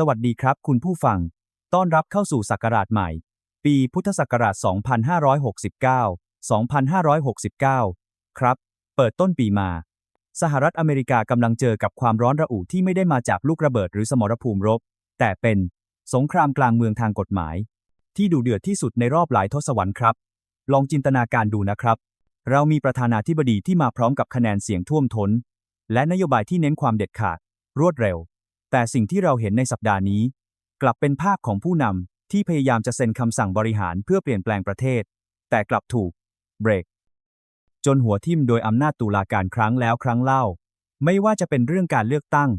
สวัสดีครับคุณผู้ฟัง ต้อนรับเข้าสู่ศักราชใหม่ ปีพุทธศักราช 2569 2569 ครับ เปิดต้นปีมา สหรัฐอเมริกากำลังเจอกับความร้อนระอุที่ไม่ได้มาจากลูกระเบิดหรือสมรภูมิรบ แต่เป็นสงครามกลางเมืองทางกฎหมาย ที่ดุเดือดที่สุดในรอบหลายทศวรรษครับ ลองจินตนาการดูนะครับ เรามีประธานาธิบดีที่มาพร้อมกับคะแนนเสียงท่วมท้น และนโยบายที่เน้นความเด็ดขาด รวดเร็ว แต่สิ่งที่เราเห็นในสัปดาห์นี้ กลับเป็นภาพของผู้นำที่พยายามจะเซ็นคำสั่งบริหารเพื่อเปลี่ยนแปลงประเทศ แต่กลับถูกเบรก จนหัวทิ่มโดยอำนาจตุลาการครั้งแล้วครั้งเล่า ไม่ว่าจะเป็นเรื่องการเลือกตั้ง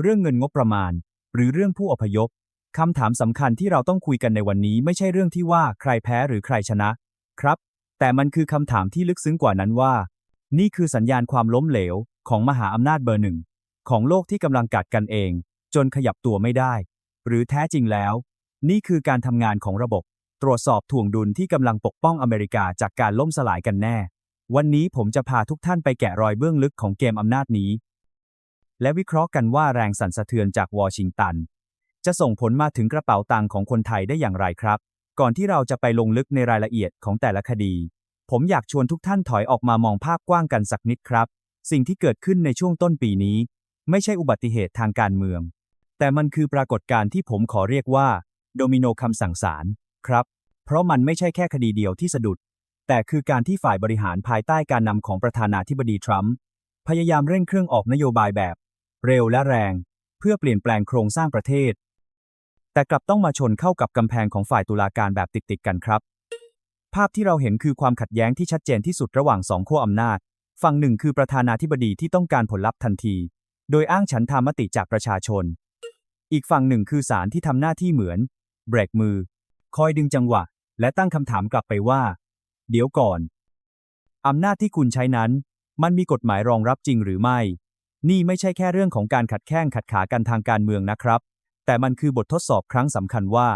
เรื่องเงินงบประมาณ หรือเรื่องผู้อพยพคำถามสำคัญที่เราต้องคุยกันในวันนี้ไม่ใช่เรื่องที่ว่าใครแพ้หรือใครชนะ ครับ แต่มันคือคำถามที่ลึกซึ้งกว่านั้นว่า นี่คือสัญญาณความล้มเหลวของมหาอำนาจเบอร์หนึ่งของโลกที่กำลังกัดกันเอง จนขยับตัวไม่ได้ หรือแท้จริงแล้ว นี่คือการทำงานของระบบ ตรวจสอบถ่วงดุลที่กำลังปกป้องอเมริกาจากการล่มสลายกันแน่ วันนี้ผมจะพาทุกท่านไปแกะรอยเบื้องลึกของเกมอำนาจนี้ และวิเคราะห์กันว่าแรงสั่นสะเทือนจากวอชิงตัน จะส่งผลมาถึงกระเป๋าตังค์ของคนไทยได้อย่างไรครับ ก่อนที่เราจะไปลงลึกในรายละเอียดของแต่ละคดี ผมอยากชวนทุกท่านถอยออกมามองภาพกว้างกันสักนิดครับ สิ่งที่เกิดขึ้นในช่วงต้นปีนี้ ไม่ใช่อุบัติเหตุทางการเมือง แต่มันคือปรากฏการณ์ที่ผมขอเรียกว่าโดมิโนคำสั่งศาลครับ เพราะมันไม่ใช่แค่คดีเดียวที่สะดุด แต่คือการที่ฝ่ายบริหารภายใต้การนำของประธานาธิบดีทรัมป์พยายามเร่งเครื่องออกนโยบายแบบ เร็วและแรง เพื่อเปลี่ยนแปลงโครงสร้างประเทศ แต่กลับต้องมาชนเข้ากับกำแพงของฝ่ายตุลาการแบบติดๆกันครับ ภาพที่เราเห็นคือความขัดแย้งที่ชัดเจนที่สุดระหว่างสองขั้วอำนาจ ฝั่งหนึ่งคือประธานาธิบดีที่ต้องการผลลัพธ์ทันที โดยอ้างฉันทามติจากประชาชน อีกฝั่งหนึ่งคือศาลที่ทำหน้าที่เหมือน เบรกมือ คอยดึงจังหวะ และตั้งคำถามกลับไปว่า เดี๋ยวก่อนอำนาจที่คุณใช้นั้น มันมีกฎหมายรองรับจริงหรือไม่ นี่ไม่ใช่แค่เรื่องของการขัดแข้งขัดขากันทางการเมืองนะครับ แต่มันคือบททดสอบครั้งสำคัญว่า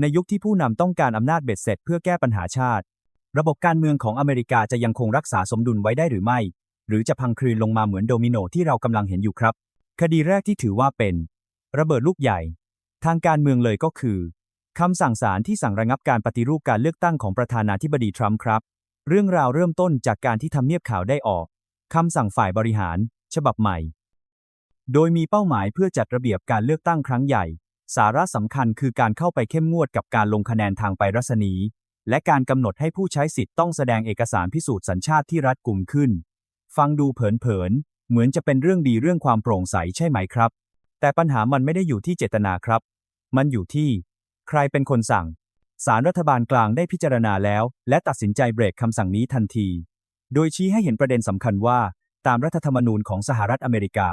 ในยุคที่ผู้นำต้องการอำนาจเบ็ดเสร็จเพื่อแก้ปัญหาชาติ ระบบการเมืองของอเมริกาจะยังคงรักษาสมดุลไว้ได้หรือไม่ หรือจะพังคลืนลงมาเหมือนโดมิโนที่เรากำลังเห็นอยู่ครับ คดีแรกที่ถือว่าเป็น ระเบิดลูกใหญ่ ทางการเมืองเลยก็คือคำสั่งศาลที่สั่งระงับการปฏิรูปการเลือกตั้งของประธานาธิบดีทรัมป์ครับ เรื่องราวเริ่มต้นจากการที่ทำเนียบข่าวได้ออกคำสั่งฝ่ายบริหาร ฉบับใหม่ โดยมีเป้าหมายเพื่อจัดระเบียบการเลือกตั้งครั้งใหญ่ สาระสำคัญคือการเข้าไปเข้มงวดกับการลงคะแนนทางไปรษณีย์และการกำหนดให้ผู้ใช้สิทธิ์ต้องแสดงเอกสารพิสูจน์สัญชาติที่รัดกุมขึ้น ฟังดูเผินๆ เหมือนจะเป็นเรื่องดีเรื่องความโปร่งใสใช่ไหมครับ แต่ปัญหามันไม่ได้อยู่ที่เจตนาครับ มันอยู่ที่ ใครเป็นคนสั่งศาลรัฐบาลกลางได้พิจารณาแล้ว และตัดสินใจเบรกคำสั่งนี้ทันที โดยชี้ให้เห็นประเด็นสำคัญว่า ตามรัฐธรรมนูญของสหรัฐอเมริกา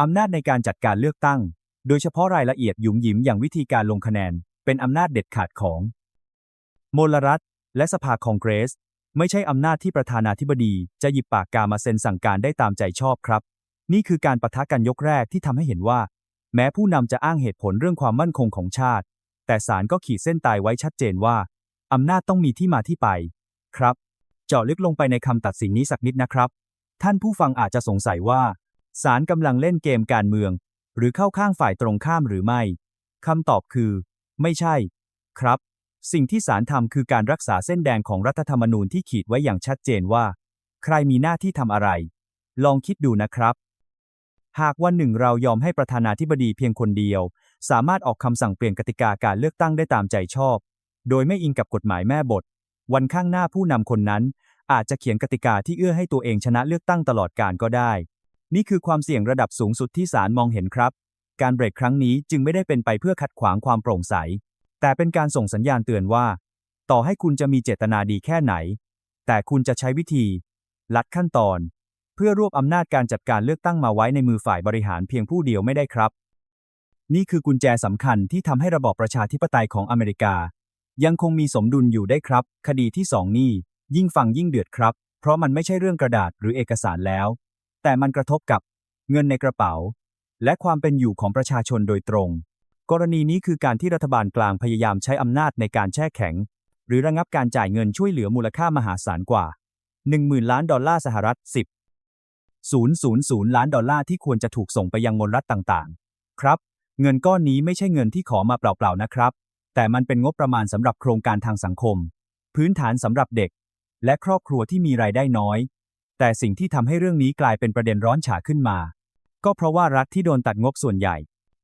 อำนาจในการจัดการเลือกตั้ง โดยเฉพาะรายละเอียดหยุ่มยิ้มอย่างวิธีการลงคะแนน เป็นอำนาจเด็ดขาดของมลรัฐ และสภาคองเกรส ไม่ใช่อำนาจที่ประธานาธิบดีจะหยิบปากกามาเซ็นสั่งการได้ตามใจชอบครับ นี่คือการปะทะกันยกแรกที่ทำให้เห็นว่า แม้ผู้นำจะอ้างเหตุผลเรื่องความมั่นคงของชาติ แต่ศาลก็ขีดเส้นตายไว้ชัดเจนว่า อำนาจต้องมีที่มาที่ไป ครับ เจาะลึกลงไปในคำตัดสินนี้สักนิดนะครับ ท่านผู้ฟังอาจจะสงสัยว่าศาลกำลังเล่นเกมการเมือง หรือเข้าข้างฝ่ายตรงข้ามหรือไม่คำตอบคือ ไม่ใช่ ครับ สิ่งที่ศาลทำคือการรักษาเส้นแดงของรัฐธรรมนูญที่ขีดไว้อย่างชัดเจนว่า ใครมีหน้าที่ทำอะไร ลองคิดดูนะครับ หากวันหนึ่งเรายอมให้ประธานาธิบดีเพียงคนเดียว สามารถออกคำสั่งเปลี่ยนกติกาการเลือกตั้งได้ตามใจชอบ โดยไม่อิงกับกฎหมายแม่บท วันข้างหน้าผู้นำคนนั้น อาจจะเขียนกติกาที่เอื้อให้ตัวเองชนะเลือกตั้งตลอดการก็ได้ นี่คือความเสี่ยงระดับสูงสุดที่ศาลมองเห็นครับ การเบรกครั้งนี้จึงไม่ได้เป็นไปเพื่อขัดขวางความโปร่งใส แต่เป็นการส่งสัญญาณเตือนว่า ต่อให้คุณจะมีเจตนาดีแค่ไหน แต่คุณจะใช้วิธี ลัดขั้นตอน เพื่อรวบอำนาจการจัดการเลือกตั้งมาไว้ในมือฝ่ายบริหารเพียงผู้เดียวไม่ได้ครับ นี่คือกุญแจสำคัญที่ทำให้ระบอบประชาธิปไตยของอเมริกา ยังคงมีสมดุลอยู่ได้ครับ คดีที่สองนี่ ยิ่งฟังยิ่งเดือดครับ เพราะมันไม่ใช่เรื่องกระดาษหรือเอกสารแล้ว แต่มันกระทบกับ เงินในกระเป๋า และความเป็นอยู่ของประชาชนโดยตรง กรณีนี้คือการที่รัฐบาลกลางพยายามใช้อำนาจในการแช่แข็ง หรือระงับการจ่ายเงินช่วยเหลือมูลค่ามหาศาลกว่า10,000 ล้านดอลลาร์สหรัฐ 10 000 ล้านดอลลาร์ที่ควรจะถูกส่งไปยังมลรัฐต่างๆ ครับ เงินก้อนนี้ไม่ใช่เงินที่ขอมาเปล่าๆนะครับ แต่มันเป็นงบประมาณสำหรับโครงการทางสังคม พื้นฐานสำหรับเด็ก และครอบครัวที่มีรายได้น้อย แต่สิ่งที่ทำให้เรื่องนี้กลายเป็นประเด็นร้อนฉาขึ้นมา ก็เพราะว่ารัฐที่โดนตัดงบส่วนใหญ่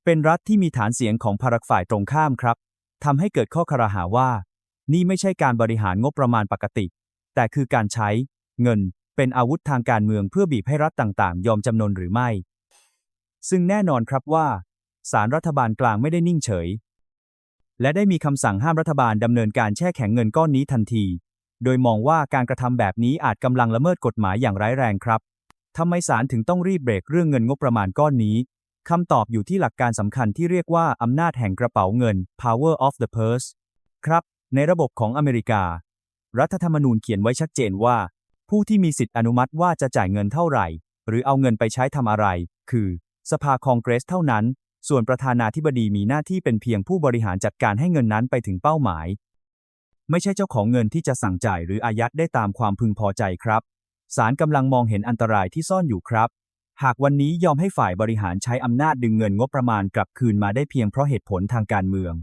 เป็นรัฐที่มีฐานเสียงของพรรคฝ่ายตรงข้ามครับทำให้เกิดข้อคารหาว่า นี่ไม่ใช่การบริหารงบประมาณปกติ แต่คือการใช้ เงิน เป็นอาวุธทางการเมืองเพื่อบีบให้รัฐต่างๆ ยอมจำนนหรือไม่ ซึ่งแน่นอนครับว่าศาลรัฐบาลกลางไม่ได้นิ่งเฉย และได้มีคำสั่งห้ามรัฐบาลดำเนินการแช่แข็งเงินก้อนนี้ทันที โดยมองว่าการกระทำแบบนี้อาจกำลังละเมิดกฎหมายอย่างร้ายแรงครับทำไมศาลถึงต้องรีบเบรกเรื่องเงินงบประมาณก้อนนี้คำตอบอยู่ที่หลักการสำคัญที่เรียกว่าอำนาจแห่งกระเป๋าเงิน power of the purse ครับ ในระบบของอเมริกา รัฐธรรมนูญเขียนไว้ชัดเจนว่า ผู้ที่มีสิทธิอนุมัติว่าจะจ่ายเงินเท่าไหร่ หรือเอาเงินไปใช้ทำอะไร คือ สภาคองเกรสเท่านั้น ส่วนประธานาธิบดีมีหน้าที่เป็นเพียงผู้บริหารจัดการให้เงินนั้นไปถึงเป้าหมาย ไม่ใช่เจ้าของเงินที่จะสั่งจ่ายหรืออายัดได้ตามความพึงพอใจครับศาลกำลังมองเห็นอันตรายที่ซ่อนอยู่ครับ หากวันนี้ยอมให้ฝ่ายบริหารใช้อำนาจดึงเงินงบประมาณกลับคืนมาได้เพียงเพราะเหตุผลทางการเมือง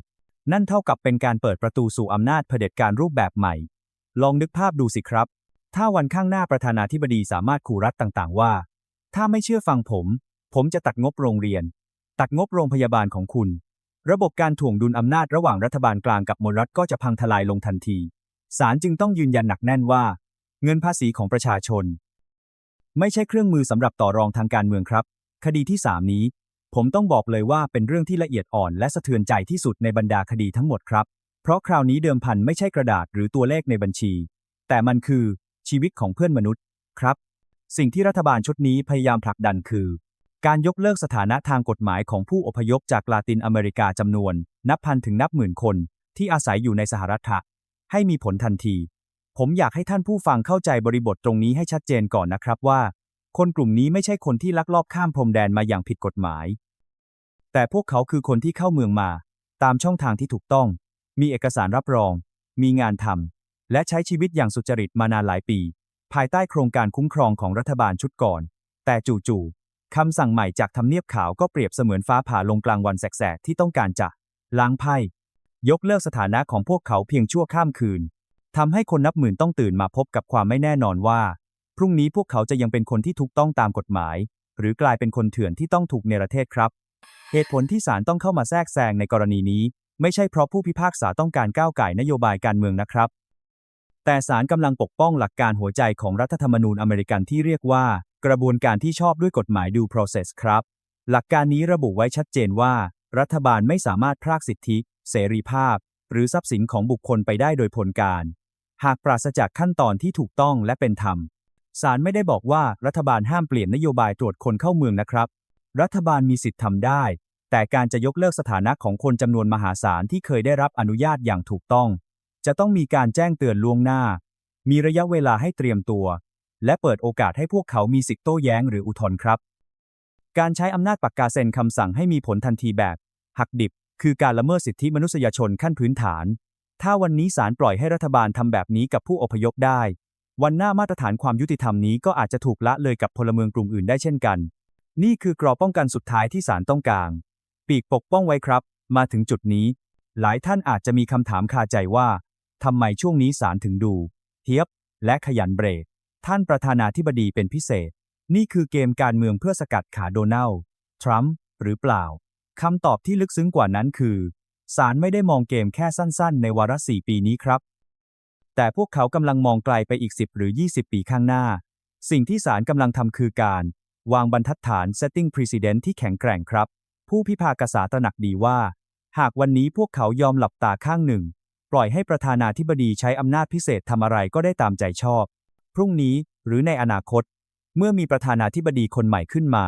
นั่นเท่ากับเป็นการเปิดประตูสู่อำนาจเผด็จการรูปแบบใหม่ ลองนึกภาพดูสิครับ ถ้าวันข้างหน้าประธานาธิบดีสามารถขู่รัฐต่างๆ ว่า ถ้าไม่เชื่อฟังผม ผมจะตัดงบโรงเรียน ตัดงบโรงพยาบาลของคุณ ระบบการถ่วงดุลอำนาจระหว่างรัฐบาลกลางกับมลรัฐก็จะพังทลายลงทันทีศาลจึงต้องยืนยันหนักแน่นว่า เงินภาษีของประชาชน ไม่ใช่เครื่องมือสำหรับต่อรองทางการเมืองครับ คดีที่3นี้ ผมต้องบอกเลยว่าเป็นเรื่องที่ละเอียดอ่อนและสะเทือนใจที่สุดในบรรดาคดีทั้งหมดครับ เพราะคราวนี้เดิมพันไม่ใช่กระดาษหรือตัวเลขในบัญชี แต่มันคือ ชีวิตของเพื่อนมนุษย์ครับ สิ่งที่รัฐบาลชุดนี้พยายามผลักดันคือ การยกเลิกสถานะทางกฎหมายของผู้อพยพจากลาตินอเมริกาจำนวน นับพันถึงนับหมื่นคน ที่อาศัยอยู่ในสหรัฐให้มีผลทันที ผมอยากให้ท่านผู้ฟังเข้าใจบริบทตรงนี้ให้ชัดเจนก่อนนะครับว่า คนกลุ่มนี้ไม่ใช่คนที่ลักลอบข้ามพรมแดนมาอย่างผิดกฎหมาย แต่พวกเขาคือคนที่เข้าเมืองมา ตามช่องทางที่ถูกต้อง มีเอกสารรับรอง มีงานทำ และใช้ชีวิตอย่างสุจริตมานานหลายปี ภายใต้โครงการคุ้มครองของรัฐบาลชุดก่อน แต่จู่ๆคำสั่งใหม่จากทำเนียบขาวก็เปรียบเสมือนฟ้าผ่าลงกลางวันแสกๆที่ต้องการจะ ล้างไพ่ยกเลิกสถานะของพวกเขาเพียงชั่วข้ามคืนทำให้คนนับหมื่นต้องตื่นมาพบกับความไม่แน่นอนว่า พรุ่งนี้พวกเขาจะยังเป็นคนที่ถูกต้องตามกฎหมาย หรือกลายเป็นคนเถื่อนที่ต้องถูกเนรเทศครับ เหตุผลที่ศาลต้องเข้ามาแทรกแซงในกรณีนี้ ไม่ใช่เพราะผู้พิพากษาต้องการก้าวไก่นโยบายการเมืองนะครับ แต่ศาลกำลังปกป้องหลักการหัวใจของรัฐธรรมนูญอเมริกันที่เรียกว่า กระบวนการที่ชอบด้วยกฎหมาย due process ครับ หลักการนี้ระบุไว้ชัดเจนว่า รัฐบาลไม่สามารถพรากสิทธิ เสรีภาพ หรือทรัพย์สินของบุคคลไปได้โดยผลการ หากปราศจากขั้นตอนที่ถูกต้องและเป็นธรรมศาลไม่ได้บอกว่ารัฐบาลห้ามเปลี่ยนนโยบายตรวจคนเข้าเมืองนะครับ รัฐบาลมีสิทธิ์ทำได้ แต่การจะยกเลิกสถานะของคนจำนวนมหาศาลที่เคยได้รับอนุญาตอย่างถูกต้อง จะต้องมีการแจ้งเตือนล่วงหน้า มีระยะเวลาให้เตรียมตัว และเปิดโอกาสให้พวกเขามีสิทธิโต้แย้งหรืออุทธรณ์ครับ การใช้อำนาจปากกาเซ็นคำสั่งให้มีผลทันทีแบบ หักดิบ คือการละเมิดสิทธิมนุษยชนขั้นพื้นฐาน ถ้าวันนี้ศาลปล่อยให้รัฐบาลทำแบบนี้กับผู้อพยพได้ วันหน้ามาตรฐานความยุติธรรมนี้ก็อาจจะถูกละเลยกับพลเมืองกลุ่มอื่นได้เช่นกัน นี่คือกรอบป้องกันสุดท้ายที่ศาลต้องการ ปีกปกป้องไว้ครับ มาถึงจุดนี้ หลายท่านอาจจะมีคำถามคาใจว่า ทำไมช่วงนี้ศาลถึงดูเทียบและขยันเบรก ท่านประธานาธิบดีเป็นพิเศษ นี่คือเกมการเมืองเพื่อสกัดขาโดนัลด์ทรัมป์หรือเปล่าคำตอบที่ลึกซึ้งกว่านั้นคือศาลไม่ได้มองเกมแค่สั้นๆ ในวาระสี่ปีนี้ครับ แต่พวกเขากำลังมองไกลไปอีก 10 หรือ 20 ปีข้างหน้า สิ่งที่ศาลกำลังทำคือการ วางบรรทัดฐาน setting precedent ที่แข็งแกร่งครับ ผู้พิพากษาตระหนักดีว่า หากวันนี้พวกเขายอมหลับตาข้างหนึ่ง ปล่อยให้ประธานาธิบดีใช้อำนาจพิเศษทำอะไรก็ได้ตามใจชอบ พรุ่งนี้หรือในอนาคต เมื่อมีประธานาธิบดีคนใหม่ขึ้นมา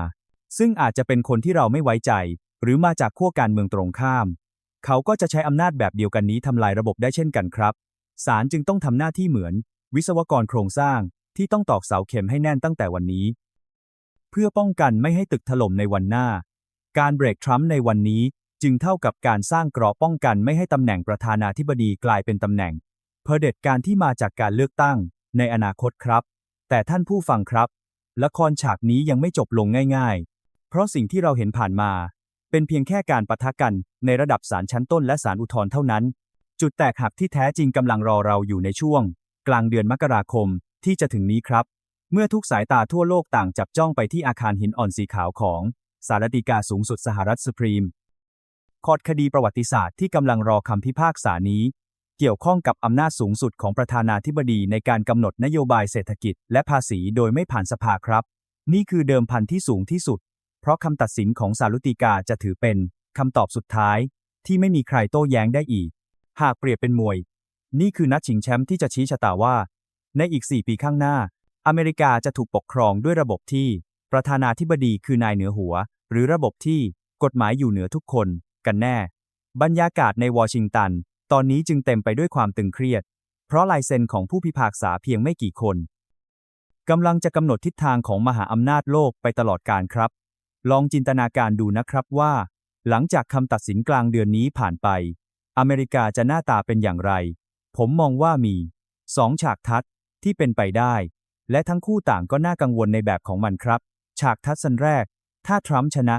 ซึ่งอาจจะเป็นคนที่เราไม่ไว้ใจ หรือมาจากขั้วการเมืองตรงข้าม เขาก็จะใช้อำนาจแบบเดียวกันนี้ทำลายระบบได้เช่นกันครับศาลจึงต้องทำหน้าที่เหมือน วิศวกรโครงสร้างที่ต้องตอกเสาเข็มให้แน่นตั้งแต่วันนี้ เพื่อป้องกันไม่ให้ตึกถล่มในวันหน้า การเบรกทรัมป์ในวันนี้ จึงเท่ากับการสร้างเกราะป้องกันไม่ให้ตำแหน่งประธานาธิบดีกลายเป็นตำแหน่งเผด็จการที่มาจากการเลือกตั้ง ในอนาคตครับ แต่ท่านผู้ฟังครับ ละครฉากนี้ยังไม่จบลงง่ายๆ เพราะสิ่งที่เราเห็นผ่านมา เป็นเพียงแค่การปะทะกันในระดับศาลชั้นต้นและศาลอุทธรณ์เท่านั้น จุดแตกหักที่แท้จริงกำลังรอเราอยู่ในช่วง กลางเดือนมกราคมที่จะถึงนี้ครับ เมื่อทุกสายตาทั่วโลกต่างจับจ้องไปที่อาคารหินอ่อนสีขาวของสารดีกาสูงสุดสหรัฐสุพรีม คอร์ดคดีประวัติศาสตร์ที่กำลังรอคำพิพากษานี้ เกี่ยวข้องกับอำนาจสูงสุดของประธานาธิบดีในการกำหนดนโยบายเศรษฐกิจและภาษีโดยไม่ผ่านสภาครับ นี่คือเดิมพันที่สูงที่สุด เพราะคำตัดสินของสารุติกาจะถือเป็นคำตอบสุดท้าย ที่ไม่มีใครโต้แย้งได้อีก หากเปรียบเป็นมวย นี่คือนัดชิงแชมป์ที่จะชี้ชะตาว่า ในอีก 4 ปีข้างหน้า อเมริกาจะถูกปกครองด้วยระบบที่ ประธานาธิบดีคือนายเหนือหัว หรือระบบที่กฎหมายอยู่เหนือทุกคน กันแน่ บรรยากาศในวอชิงตัน ตอนนี้จึงเต็มไปด้วยความตึงเครียด เพราะลายเซ็นของผู้พิพากษาเพียงไม่กี่คนกำลังจะกำหนดทิศทางของมหาอำนาจโลกไปตลอดการครับ ลองจินตนาการดูนะครับว่า หลังจากคำตัดสินกลางเดือนนี้ผ่านไป อเมริกาจะหน้าตาเป็นอย่างไร ผมมองว่ามีสองฉากทัศน์ที่เป็นไปได้ และทั้งคู่ต่างก็น่ากังวลในแบบของมันครับ ฉากทัศน์แรก ถ้าทรัมป์ชนะ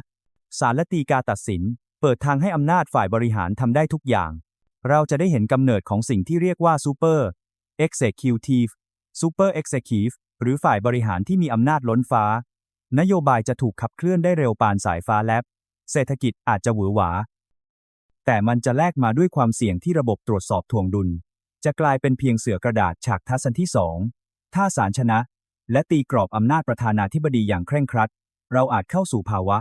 ศาลตีกาตัดสิน เปิดทางให้อำนาจฝ่ายบริหารทำได้ทุกอย่าง เราจะได้เห็นกำเนิดของสิ่งที่เรียกว่า Super Executive Super Executive หรือฝ่ายบริหารที่มีอำนาจล้นฟ้า นโยบายจะถูกขับเคลื่อนได้เร็วปานสายฟ้าแลบ เศรษฐกิจอาจจะหวือหวา แต่มันจะแลกมาด้วยความเสี่ยงที่ระบบตรวจสอบทวงดุล จะกลายเป็นเพียงเสือกระดาษฉากทัศน์ที่สองถ้าศาลชนะ และตีกรอบอำนาจประธานาธิบดีอย่างเคร่งครัด เราอาจเข้าสู่ภาวะ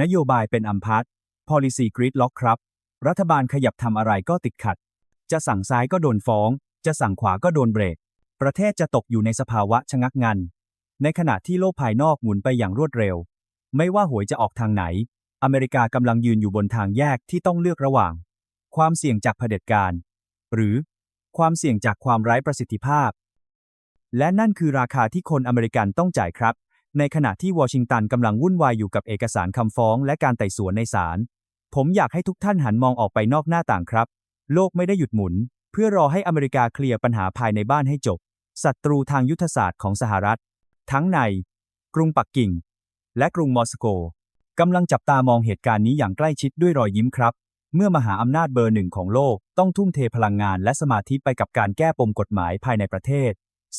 นโยบายเป็นอัมพัต policy gridlock ครับ รัฐบาลขยับทำอะไรก็ติดขัด จะสั่งซ้ายก็โดนฟ้อง จะสั่งขวาก็โดนเบรก ประเทศจะตกอยู่ในสภาวะชะงักงัน ในขณะที่โลกภายนอกหมุนไปอย่างรวดเร็ว ไม่ว่าหวยจะออกทางไหน อเมริกากำลังยืนอยู่บนทางแยกที่ต้องเลือกระหว่าง ความเสี่ยงจากเผด็จการ หรือความเสี่ยงจากความไร้ประสิทธิภาพ และนั่นคือราคาที่คนอเมริกันต้องจ่ายครับ ในขณะที่วอชิงตันกำลังวุ่นวายอยู่กับเอกสารคำฟ้องและการไต่สวนในศาล ผมอยากให้ทุกท่านหันมองออกไปนอกหน้าต่างครับ โลกไม่ได้หยุดหมุน เพื่อรอให้อเมริกาเคลียร์ปัญหาภายในบ้านให้จบ ศัตรูทางยุทธศาสตร์ของสหรัฐ ทั้งใน กรุงปักกิ่ง และกรุงมอสโกกำลังจับตามองเหตุการณ์นี้อย่างใกล้ชิดด้วยรอยยิ้มครับ เมื่อมหาอำนาจเบอร์หนึ่งของโลกต้องทุ่มเทพลังงานและสมาธิไปกับการแก้ปมกฎหมายภายในประเทศ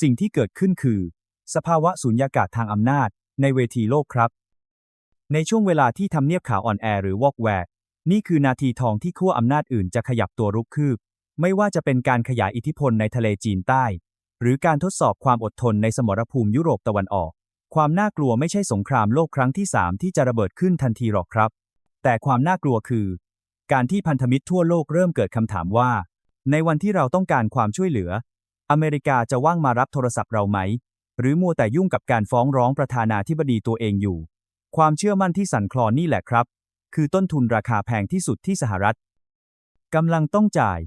สิ่งที่เกิดขึ้นคือ สภาวะสูญญากาศทางอำนาจ ในเวทีโลกครับ ในช่วงเวลาที่ทำเนียบขาวอ่อนแอหรือวอกแวก นี่คือนาทีทองที่ขั้วอำนาจอื่นจะขยับตัวรุกคืบ ไม่ว่าจะเป็นการขยายอิทธิพลในทะเลจีนใต้ หรือการทดสอบความอดทนในสมรภูมิยุโรปตะวันออก ความน่ากลัวไม่ใช่สงครามโลกครั้งที่ 3 ที่จะระเบิดขึ้นทันทีหรอกครับ แต่ความน่ากลัวคือ การที่พันธมิตรทั่วโลกเริ่มเกิดคำถามว่า ในวันที่เราต้องการความช่วยเหลือ อเมริกาจะว่างมารับโทรศัพท์เราไหม หรือมัวแต่ยุ่งกับการฟ้องร้องประธานาธิบดีตัวเองอยู่ ความเชื่อมั่นที่สั่นคลอนนี่แหละครับ คือต้นทุนราคาแพงที่สุดที่สหรัฐกำลังต้องจ่าย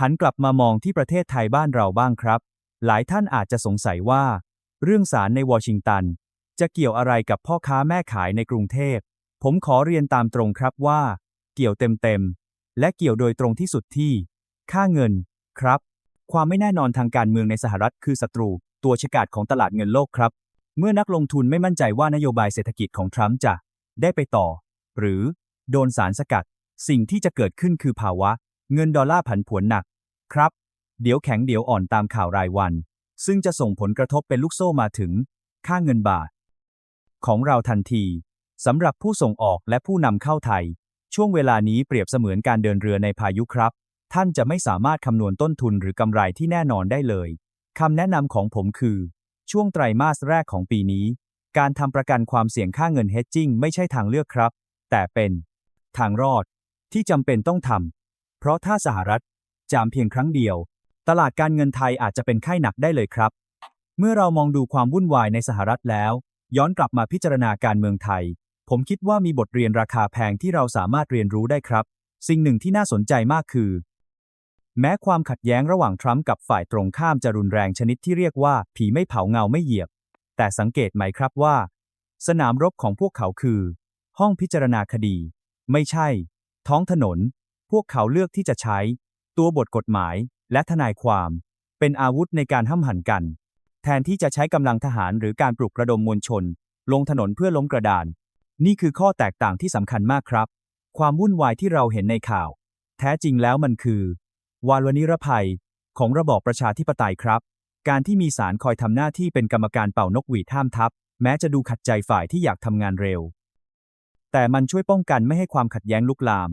หันกลับมามองที่ประเทศไทยบ้านเราบ้างครับ หลายท่านอาจจะสงสัยว่า เรื่องศาลในวอชิงตัน จะเกี่ยวอะไรกับพ่อค้าแม่ขายในกรุงเทพ ผมขอเรียนตามตรงครับว่า เกี่ยวเต็มๆ และเกี่ยวโดยตรงที่สุดที่ ค่าเงิน ครับ ความไม่แน่นอนทางการเมืองในสหรัฐคือศัตรู ตัวฉกาจของตลาดเงินโลกครับ เมื่อนักลงทุนไม่มั่นใจว่านโยบายเศรษฐกิจของทรัมป์จะได้ไปต่อ หรือ โดนสารสกัด สิ่งที่จะเกิดขึ้นคือภาวะ เงินดอลลาร์ผันผวนหนัก ครับ เดี๋ยวแข็งเดี๋ยวอ่อนตามข่าวรายวัน ซึ่งจะส่งผลกระทบเป็นลูกโซ่มาถึง ค่าเงินบาท ของเราทันทีสำหรับผู้ส่งออกและผู้นำเข้าไทย ช่วงเวลานี้เปรียบเสมือนการเดินเรือในพายุครับ ท่านจะไม่สามารถคำนวณต้นทุนหรือกำไรที่แน่นอนได้เลยคำแนะนำของผมคือ ช่วงไตรมาสแรกของปีนี้ การทำประกันความเสี่ยงค่าเงิน hedging ไม่ใช่ทางเลือกครับ แต่เป็น ทางรอดที่จำเป็นต้องทำเพราะถ้าสหรัฐจามเพียงครั้งเดียว ตลาดการเงินไทยอาจจะเป็นไข้หนักได้เลยครับ เมื่อเรามองดูความวุ่นวายในสหรัฐแล้ว ย้อนกลับมาพิจารณาการเมืองไทย ผมคิดว่ามีบทเรียนราคาแพงที่เราสามารถเรียนรู้ได้ครับ สิ่งหนึ่งที่น่าสนใจมากคือ แม้ความขัดแย้งระหว่างทรัมป์กับฝ่ายตรงข้ามจะรุนแรงชนิดที่เรียกว่า ผีไม่เผาเงาไม่เหยียบ แต่สังเกตไหมครับว่า สนามรบของพวกเขาคือ ห้องพิจารณาคดี ไม่ใช่ ท้องถนน พวกเขาเลือกที่จะใช้ ตัวบทกฎหมายและทนายความ เป็นอาวุธในการห้ำหันกัน แทนที่จะใช้กำลังทหารหรือการปลุกระดมมวลชน ลงถนนเพื่อล้มกระดาน นี่คือข้อแตกต่างที่สำคัญมากครับ ความวุ่นวายที่เราเห็นในข่าว แท้จริงแล้วมันคือ วาลนิรภัย ของระบอบประชาธิปไตยครับ การที่มีศาลคอยทำหน้าที่เป็นกรรมการเป่านกหวีดห้ามทับ แม้จะดูขัดใจฝ่ายที่อยากทำงานเร็ว แต่มันช่วยป้องกันไม่ให้ความขัดแย้งลุกลาม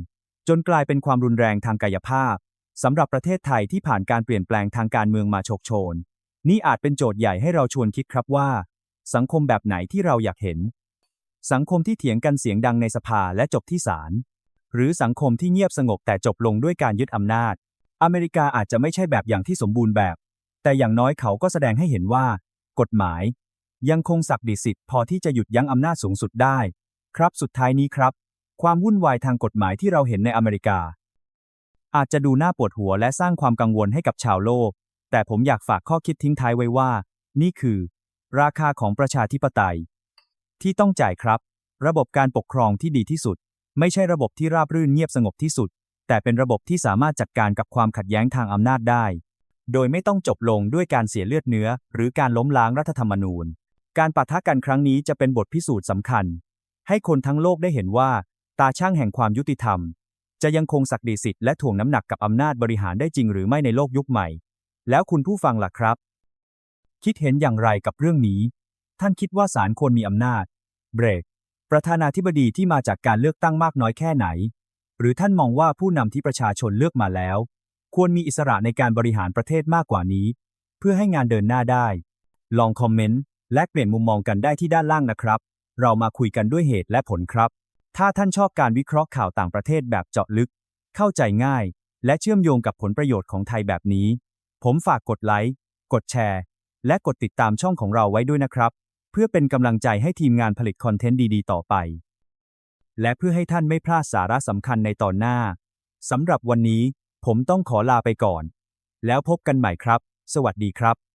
จนกลายเป็นความรุนแรงทางกายภาพสำหรับประเทศไทยที่ผ่านการเปลี่ยนแปลงทางการเมืองมาโชกโชน นี่อาจเป็นโจทย์ใหญ่ให้เราชวนคิดครับว่า สังคมแบบไหนที่เราอยากเห็น สังคมที่เถียงกันเสียงดังในสภาและจบที่ศาลหรือสังคมที่เงียบสงบแต่จบลงด้วยการยึดอำนาจ อเมริกาอาจจะไม่ใช่แบบอย่างที่สมบูรณ์แบบ แต่อย่างน้อยเขาก็แสดงให้เห็นว่า กฎหมาย ยังคงศักดิสิทธิ์พอที่จะหยุดยั้งอำนาจสูงสุดได้ ครับสุดท้ายนี้ครับ ความวุ่นวายทางกฎหมายที่เราเห็นในอเมริกา อาจจะดูน่าปวดหัวและสร้างความกังวลให้กับชาวโลก แต่ผมอยากฝากข้อคิดทิ้งท้ายไว้ว่า นี่คือ ราคาของประชาธิปไตย ที่ต้องจ่ายครับ ระบบการปกครองที่ดีที่สุด ไม่ใช่ระบบที่ราบรื่นเงียบสงบที่สุด แต่เป็นระบบที่สามารถจัดการกับความขัดแย้งทางอำนาจได้ โดยไม่ต้องจบลงด้วยการเสียเลือดเนื้อ หรือการล้มล้างรัฐธรรมนูญ การปะทะกันครั้งนี้จะเป็นบทพิสูจน์สำคัญ ให้คนทั้งโลกได้เห็นว่า ตาช่างแห่งความยุติธรรม จะยังคงศักดิสิทธิ์และถ่วงน้ำหนักกับอำนาจบริหารได้จริงหรือไม่ในโลกยุคใหม่ แล้วคุณผู้ฟังล่ะครับ คิดเห็นอย่างไรกับเรื่องนี้ ท่านคิดว่าศาลควรมีอำนาจ เบรก ประธานาธิบดีที่มาจากการเลือกตั้งมากน้อยแค่ไหน หรือท่านมองว่าผู้นำที่ประชาชนเลือกมาแล้ว ควรมีอิสระในการบริหารประเทศมากกว่านี้ เพื่อให้งานเดินหน้าได้ ลองคอมเมนต์และเปลี่ยนมุมมองกันได้ที่ด้านล่างนะครับ เรามาคุยกันด้วยเหตุและผลครับ ถ้าท่านชอบการวิเคราะห์ข่าวต่างประเทศแบบเจาะลึก เข้าใจง่าย และเชื่อมโยงกับผลประโยชน์ของไทยแบบนี้ ผมฝากกดไลค์ กดแชร์ และกดติดตามช่องของเราไว้ด้วยนะครับ เพื่อเป็นกำลังใจให้ทีมงานผลิตคอนเทนต์ดีๆ ต่อไป และเพื่อให้ท่านไม่พลาดสาระสำคัญในตอนหน้าสำหรับวันนี้ ผมต้องขอลาไปก่อน แล้วพบกันใหม่ครับ สวัสดีครับ